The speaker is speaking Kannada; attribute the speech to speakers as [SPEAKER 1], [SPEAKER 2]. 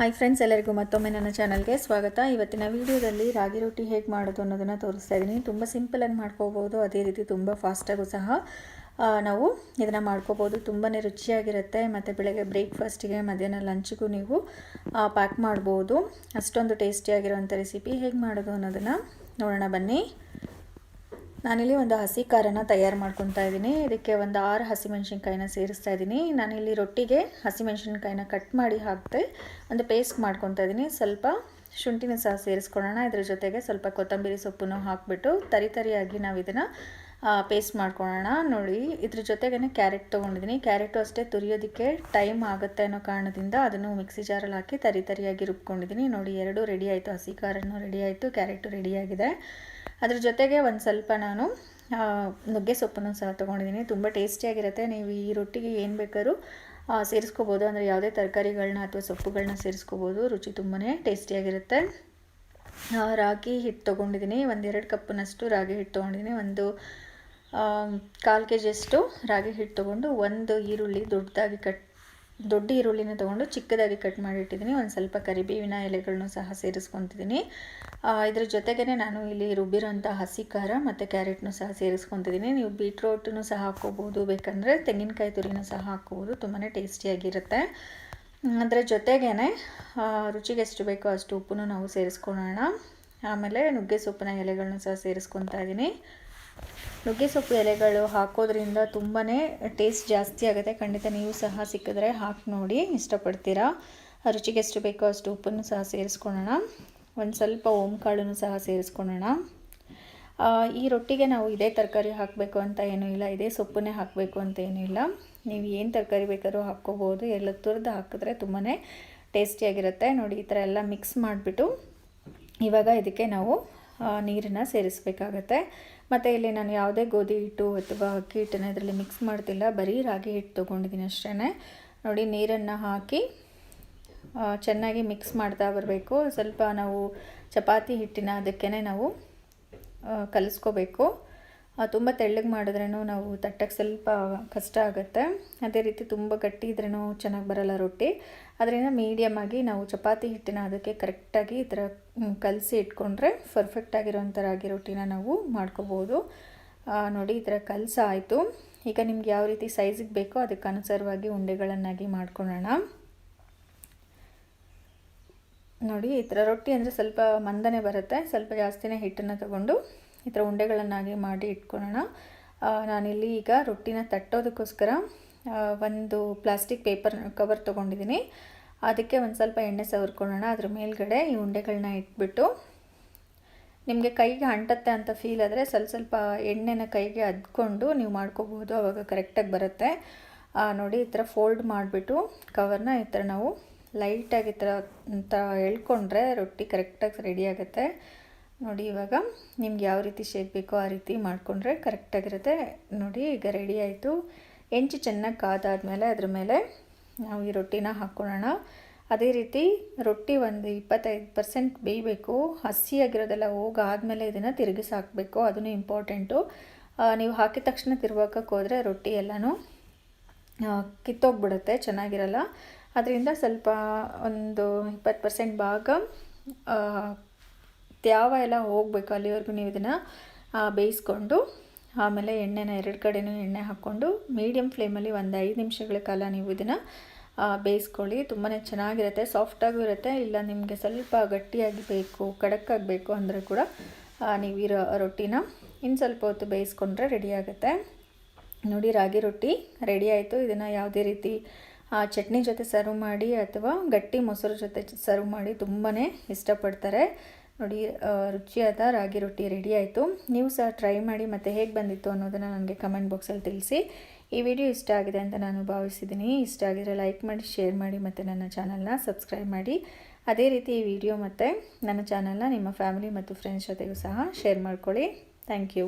[SPEAKER 1] ಹಾಯ್ ಫ್ರೆಂಡ್ಸ್ ಎಲ್ಲರಿಗೂ ಮತ್ತೊಮ್ಮೆ ನನ್ನ ಚಾನಲ್ಗೆ ಸ್ವಾಗತ. ಇವತ್ತಿನ ವಿಡಿಯೋದಲ್ಲಿ ರಾಗಿ ರೊಟ್ಟಿ ಹೇಗೆ ಮಾಡೋದು ಅನ್ನೋದನ್ನು ತೋರಿಸ್ತಾ ಇದ್ದೀನಿ ತುಂಬ ಸಿಂಪಲಾಗಿ ಮಾಡ್ಕೋಬೋದು, ಅದೇ ರೀತಿ ತುಂಬ ಫಾಸ್ಟಾಗೂ ಸಹ. ನಾವು ಇದನ್ನು ಮಾಡ್ಕೋಬೋದು. ತುಂಬಾ ರುಚಿಯಾಗಿರುತ್ತೆ. ಮತ್ತು ಬೆಳಗ್ಗೆ ಬ್ರೇಕ್ಫಾಸ್ಟಿಗೆ ಮಧ್ಯಾಹ್ನ ಲಂಚ್ಗೂ ನೀವು ಪ್ಯಾಕ್ ಮಾಡ್ಬೋದು. ಅಷ್ಟೊಂದು ಟೇಸ್ಟಿಯಾಗಿರೋಂಥ ರೆಸಿಪಿ ಹೇಗೆ ಮಾಡೋದು ಅನ್ನೋದನ್ನು ನೋಡೋಣ ಬನ್ನಿ. ನಾನಿಲ್ಲಿ ಒಂದು ಹಸಿ ಖಾರನ ತಯಾರು ಮಾಡ್ಕೊತಾ ಇದ್ದೀನಿ. ಇದಕ್ಕೆ ಒಂದು ಆರು ಹಸಿಮೆಣ್ಸಿನ್ಕಾಯಿನ ಸೇರಿಸ್ತಾ ಇದ್ದೀನಿ. ನಾನಿಲ್ಲಿ ರೊಟ್ಟಿಗೆ ಹಸಿಮೆಣ್ಸಿನ್ಕಾಯಿನ ಕಟ್ ಮಾಡಿ ಹಾಕ್ತೆ ಒಂದು ಪೇಸ್ಟ್ ಮಾಡ್ಕೊತಾ ಇದ್ದೀನಿ. ಸ್ವಲ್ಪ ಶುಂಠಿನ ಸಹ ಸೇರಿಸ್ಕೊಳ್ಳೋಣ. ಇದ್ರ ಜೊತೆಗೆ ಸ್ವಲ್ಪ ಕೊತ್ತಂಬರಿ ಸೊಪ್ಪನ್ನು ಹಾಕಿಬಿಟ್ಟು ತರಿ ತರಿಯಾಗಿ ನಾವು ಇದನ್ನು ಪೇಸ್ಟ್ ಮಾಡ್ಕೊಳ್ಳೋಣ. ನೋಡಿ, ಇದ್ರ ಜೊತೆಗೇ ಕ್ಯಾರೆಟ್ ತೊಗೊಂಡಿದ್ದೀನಿ. ಕ್ಯಾರೆಟು ಅಷ್ಟೇ ತುರಿಯೋದಕ್ಕೆ ಟೈಮ್ ಆಗುತ್ತೆ ಅನ್ನೋ ಕಾರಣದಿಂದ ಅದನ್ನು ಮಿಕ್ಸಿ ಜಾರಲ್ಲಿ ಹಾಕಿ ತರಿ ತರಿಯಾಗಿ ರುಬ್ಕೊಂಡಿದ್ದೀನಿ. ನೋಡಿ, ಎರಡೂ ರೆಡಿ ಆಯಿತು. ಹಸಿ ಖಾರನೂ ರೆಡಿ ಆಯಿತು. ಕ್ಯಾರೆಟು ರೆಡಿಯಾಗಿದೆ ಅದ್ರ ಜೊತೆಗೆ ಒಂದು ಸ್ವಲ್ಪ ನಾನು ನುಗ್ಗೆ ಸೊಪ್ಪನ್ನು ಸಹ ತೊಗೊಂಡಿದ್ದೀನಿ. ತುಂಬ ಟೇಸ್ಟಿಯಾಗಿರುತ್ತೆ ನೀವು ಈ ರೊಟ್ಟಿಗೆ ಏನು ಬೇಕಾದ್ರೂ ಸೇರಿಸ್ಕೋಬೋದು. ಅಂದರೆ ಯಾವುದೇ ತರಕಾರಿಗಳನ್ನ ಅಥವಾ ಸೊಪ್ಪುಗಳನ್ನ ಸೇರಿಸ್ಕೋಬೋದು. ರುಚಿ ತುಂಬಾ ಟೇಸ್ಟಿಯಾಗಿರುತ್ತೆ ರಾಗಿ ಹಿಟ್ಟು ತೊಗೊಂಡಿದ್ದೀನಿ. ಒಂದೆರಡು ಕಪ್ನಷ್ಟು ರಾಗಿ ಹಿಟ್ಟು ತೊಗೊಂಡಿದ್ದೀನಿ. ಒಂದು ಕಾಲು ಕೆ ಜಿಯಷ್ಟು ರಾಗಿ ಹಿಟ್ಟು ತೊಗೊಂಡು ಒಂದು ಈರುಳ್ಳಿ ದೊಡ್ಡದಾಗಿ ಕಟ್, ದೊಡ್ಡ ಈರುಳ್ಳಿನ ತೊಗೊಂಡು ಚಿಕ್ಕದಾಗಿ ಕಟ್ ಮಾಡಿಟ್ಟಿದ್ದೀನಿ. ಒಂದು ಸ್ವಲ್ಪ ಕರಿಬೇವಿನ ಎಲೆಗಳನ್ನು ಸಹ ಸೇರಿಸ್ಕೊತಿದ್ದೀನಿ. ಇದ್ರ ಜೊತೆಗೇ ನಾನು ಇಲ್ಲಿ ರುಬ್ಬಿರೋಂಥ ಹಸಿ ಖಾರ ಮತ್ತು ಕ್ಯಾರೆಟ್ನು ಸಹ ಸೇರಿಸ್ಕೊತಿದ್ದೀನಿ. ನೀವು ಬೀಟ್ರೋಟನ್ನು ಸಹ ಹಾಕ್ಕೋಬೋದು, ಬೇಕಂದರೆ ತೆಂಗಿನಕಾಯಿ ತುರಿನೂ ಸಹ ಹಾಕ್ಕೋಬೋದು ತುಂಬಾ ಟೇಸ್ಟಿಯಾಗಿರುತ್ತೆ. ಅದರ ಜೊತೆಗೇ ರುಚಿಗೆ ಎಷ್ಟು ಬೇಕೋ ಅಷ್ಟು ಉಪ್ಪನ್ನು ನಾವು ಸೇರಿಸ್ಕೊಳ್ಳೋಣ. ಆಮೇಲೆ ನುಗ್ಗೆ ಸೊಪ್ಪಿನ ಎಲೆಗಳನ್ನು ಸಹ ಸೇರಿಸ್ಕೊತಾ ಇದ್ದೀನಿ. ನುಗ್ಗೆ ಸೊಪ್ಪು ಎಲೆಗಳು ಹಾಕೋದ್ರಿಂದ ತುಂಬಾ ಟೇಸ್ಟ್ ಜಾಸ್ತಿ ಆಗುತ್ತೆ. ಖಂಡಿತ ನೀವು ಸಹ ಸಿಕ್ಕಿದ್ರೆ ಹಾಕಿ ನೋಡಿ. ಇಷ್ಟಪಡ್ತೀರಾ? ರುಚಿಗೆ ಎಷ್ಟು ಬೇಕೋ ಅಷ್ಟು ಉಪ್ಪನ್ನು ಸಹ ಸೇರಿಸ್ಕೊಳ್ಳೋಣ. ಒಂದು ಸ್ವಲ್ಪ ಓಂಕಾಳನ್ನು ಸಹ ಸೇರಿಸ್ಕೊಳ್ಳೋಣ. ಈ ರೊಟ್ಟಿಗೆ ನಾವು ಇದೇ ತರಕಾರಿ ಹಾಕಬೇಕು ಅಂತ ಏನೂ ಇಲ್ಲ. ಇದೇ ಸೊಪ್ಪನ್ನೇ ಹಾಕಬೇಕು ಅಂತ ಏನೂ ಇಲ್ಲ. ನೀವು ಏನು ತರಕಾರಿ ಬೇಕಾದ್ರೂ ಹಾಕ್ಕೋಬೋದು. ಎಲ್ಲ ತುರಿದು ಹಾಕಿದ್ರೆ ತುಂಬಾ ಟೇಸ್ಟಿಯಾಗಿರುತ್ತೆ ನೋಡಿ, ಈ ಥರ ಎಲ್ಲ ಮಿಕ್ಸ್ ಮಾಡಿಬಿಟ್ಟು ಇವಾಗ ಇದಕ್ಕೆ ನಾವು ನೀರನ್ನು ಸೇರಿಸಬೇಕಾಗತ್ತೆ. ಮತ್ತು ಇಲ್ಲಿ ನಾನು ಯಾವುದೇ ಗೋಧಿ ಹಿಟ್ಟು ಅಥವಾ ಅಕ್ಕಿ ಹಿಟ್ಟನ್ನು ಇದರಲ್ಲಿ ಮಿಕ್ಸ್ ಮಾಡ್ತಿಲ್ಲ. ಬರೀ ರಾಗಿ ಹಿಟ್ಟು ತೊಗೊಂಡಿದ್ದೀನಿ ಅಷ್ಟೇ ನೋಡಿ, ನೀರನ್ನು ಹಾಕಿ ಚೆನ್ನಾಗಿ ಮಿಕ್ಸ್ ಮಾಡ್ತಾ ಬರಬೇಕು. ಸ್ವಲ್ಪ ನಾವು ಚಪಾತಿ ಹಿಟ್ಟಿನ ಅದಕ್ಕೇ ನಾವು ಕಲಿಸ್ಕೋಬೇಕು. ತುಂಬ ತೆಳ್ಳಗೆ ಮಾಡಿದ್ರೂ ನಾವು ತಟ್ಟಕ್ಕೆ ಸ್ವಲ್ಪ ಕಷ್ಟ ಆಗುತ್ತೆ. ಅದೇ ರೀತಿ ತುಂಬ ಗಟ್ಟಿ ಇದ್ರೂ ಚೆನ್ನಾಗಿ ಬರಲ್ಲ ರೊಟ್ಟಿ. ಅದರಿಂದ ಮೀಡಿಯಮ್ ಆಗಿ ನಾವು ಚಪಾತಿ ಹಿಟ್ಟಿನ ಅದಕ್ಕೆ ಕರೆಕ್ಟಾಗಿ ಈ ಥರ ಕಲಸಿ ಇಟ್ಕೊಂಡ್ರೆ ಪರ್ಫೆಕ್ಟಾಗಿರೋಂಥ ರಾಗಿ ರೊಟ್ಟಿನ ನಾವು ಮಾಡ್ಕೋಬೋದು. ನೋಡಿ ಈ ಥರ ಕಲಸ ಆಯಿತು ಈಗ ನಿಮ್ಗೆ ಯಾವ ರೀತಿ ಸೈಜಿಗೆ ಬೇಕೋ ಅದಕ್ಕೆ ಅನುಸಾರವಾಗಿ ಉಂಡೆಗಳನ್ನಾಗಿ ಮಾಡ್ಕೊಳ್ಳೋಣ. ನೋಡಿ ಈ ಥರ ರೊಟ್ಟಿ ಅಂದರೆ ಸ್ವಲ್ಪ ಮಂದನೆ ಬರುತ್ತೆ. ಸ್ವಲ್ಪ ಜಾಸ್ತಿನೇ ಹಿಟ್ಟನ್ನು ತಗೊಂಡು ಈ ಥರ ಉಂಡೆಗಳನ್ನಾಗಿ ಮಾಡಿ ಇಟ್ಕೊಳ್ಳೋಣ. ನಾನಿಲ್ಲಿ ಈಗ ರೊಟ್ಟಿನ ತಟ್ಟೋದಕ್ಕೋಸ್ಕರ ಒಂದು ಪ್ಲಾಸ್ಟಿಕ್ ಪೇಪರ್ ಕವರ್ ತೊಗೊಂಡಿದ್ದೀನಿ. ಅದಕ್ಕೆ ಒಂದು ಸ್ವಲ್ಪ ಎಣ್ಣೆ ಸವರ್ಕೊಳ್ಳೋಣ. ಅದ್ರ ಮೇಲ್ಗಡೆ ಈ ಉಂಡೆಗಳನ್ನ ಇಟ್ಬಿಟ್ಟು. ನಿಮಗೆ ಕೈಗೆ ಅಂಟತ್ತೆ ಅಂತ ಫೀಲ್ ಆದರೆ ಸ್ವಲ್ಪ ಸ್ವಲ್ಪ ಎಣ್ಣೆನ ಕೈಗೆ ಅದ್ಕೊಂಡು ನೀವು ಮಾಡ್ಕೋಬೋದು ಅವಾಗ ಕರೆಕ್ಟಾಗಿ ಬರುತ್ತೆ. ನೋಡಿ ಈ ಥರ ಫೋಲ್ಡ್ ಮಾಡಿಬಿಟ್ಟು ಕವರ್ನ ಈ ಥರ ನಾವು ಲೈಟಾಗಿ ಈ ಥರ ಅಂತ ಎಳ್ಕೊಂಡ್ರೆ ರೊಟ್ಟಿ ಕರೆಕ್ಟಾಗಿ ರೆಡಿ ಆಗುತ್ತೆ. ನೋಡಿ, ಇವಾಗ ನಿಮ್ಗೆ ಯಾವ ರೀತಿ ಶೇಪ್ ಬೇಕೋ ಆ ರೀತಿ ಮಾಡಿಕೊಂಡ್ರೆ ಕರೆಕ್ಟಾಗಿರುತ್ತೆ ನೋಡಿ, ಈಗ ರೆಡಿ ಆಯಿತು. ಹೆಂಚು ಚೆನ್ನಾಗಿ ಕಾದಾದ್ಮೇಲೆ ಅದ್ರ ಮೇಲೆ ನಾವು ಈ ರೊಟ್ಟಿನ ಹಾಕ್ಕೊಳ್ಳೋಣ ಅದೇ ರೀತಿ ರೊಟ್ಟಿ ಒಂದು ಇಪ್ಪತ್ತೈದು ಪರ್ಸೆಂಟ್ ಬೇಯಬೇಕು. ಹಸಿಯಾಗಿರೋದೆಲ್ಲ ಹೋಗಾದಮೇಲೆ ಇದನ್ನು ತಿರುಗಿಸಿ ಹಾಕಬೇಕು ಅದನ್ನು ಇಂಪಾರ್ಟೆಂಟು ನೀವು ಹಾಕಿದ ತಕ್ಷಣ ತಿರುವಾಕಕ್ಕೆ ಹೋದರೆ ರೊಟ್ಟಿ ಎಲ್ಲನೂ ಕಿತ್ತೋಗ್ಬಿಡುತ್ತೆ, ಚೆನ್ನಾಗಿರಲ್ಲ. ಅದರಿಂದ ಸ್ವಲ್ಪ ಒಂದು ಇಪ್ಪತ್ತು ಪರ್ಸೆಂಟ್ ಭಾಗ ತ್ಯಾವ ಎಲ್ಲ ಹೋಗಬೇಕು, ಅಲ್ಲಿವರೆಗೂ ನೀವು ಇದನ್ನು ಬೇಯಿಸ್ಕೊಂಡು, ಆಮೇಲೆ ಎಣ್ಣೆನ ಎರಡು ಕಡೆನೂ ಎಣ್ಣೆ ಹಾಕ್ಕೊಂಡು ಮೀಡಿಯಮ್ ಫ್ಲೇಮಲ್ಲಿ ಒಂದು ಐದು ನಿಮಿಷಗಳ ಕಾಲ ನೀವು ಇದನ್ನು ಬೇಯಿಸ್ಕೊಳ್ಳಿ. ತುಂಬಾ ಚೆನ್ನಾಗಿರುತ್ತೆ ಸಾಫ್ಟಾಗೂ ಇರುತ್ತೆ, ಇಲ್ಲ ನಿಮಗೆ ಸ್ವಲ್ಪ ಗಟ್ಟಿಯಾಗಿ ಬೇಕು ಕಡಕ್ಕಾಗಬೇಕು ಅಂದರೆ ಕೂಡ ನೀವು ರೊಟ್ಟಿನ ಇನ್ನು ಸ್ವಲ್ಪ ಹೊತ್ತು ಬೇಯಿಸ್ಕೊಂಡ್ರೆ ರೆಡಿ ಆಗುತ್ತೆ. ನೋಡಿ, ರಾಗಿ ರೊಟ್ಟಿ ರೆಡಿ ಆಯಿತು. ಇದನ್ನು ಯಾವುದೇ ರೀತಿ ಚಟ್ನಿ ಜೊತೆ ಸರ್ವ್ ಮಾಡಿ ಅಥವಾ ಗಟ್ಟಿ ಮೊಸರು ಜೊತೆ ಸರ್ವ್ ಮಾಡಿ ತುಂಬಾ ಇಷ್ಟಪಡ್ತಾರೆ. ನೋಡಿ ರುಚಿಯಾದ ರಾಗಿ ರೊಟ್ಟಿ ರೆಡಿ ಆಯಿತು. ನೀವು ಸಹ ಟ್ರೈ ಮಾಡಿ ಮತ್ತು ಹೇಗೆ ಬಂದಿತ್ತು ಅನ್ನೋದನ್ನು ನನಗೆ ಕಮೆಂಟ್ ಬಾಕ್ಸಲ್ಲಿ ತಿಳಿಸಿ. ಈ ವಿಡಿಯೋ ಇಷ್ಟ ಆಗಿದೆ ಅಂತ ನಾನು ಭಾವಿಸಿದ್ದೀನಿ ಇಷ್ಟ ಆಗಿದ್ರೆ ಲೈಕ್ ಮಾಡಿ ಶೇರ್ ಮಾಡಿ ಮತ್ತು ನನ್ನ ಚಾನಲ್ನ ಸಬ್ಸ್ಕ್ರೈಬ್ ಮಾಡಿ. ಅದೇ ರೀತಿ ಈ ವಿಡಿಯೋ ಮತ್ತು ನನ್ನ ಚಾನಲ್ನ ನಿಮ್ಮ ಫ್ಯಾಮಿಲಿ ಮತ್ತು ಫ್ರೆಂಡ್ಸ್ ಜೊತೆಗೂ ಸಹ ಶೇರ್ ಮಾಡ್ಕೊಳ್ಳಿ. Thank you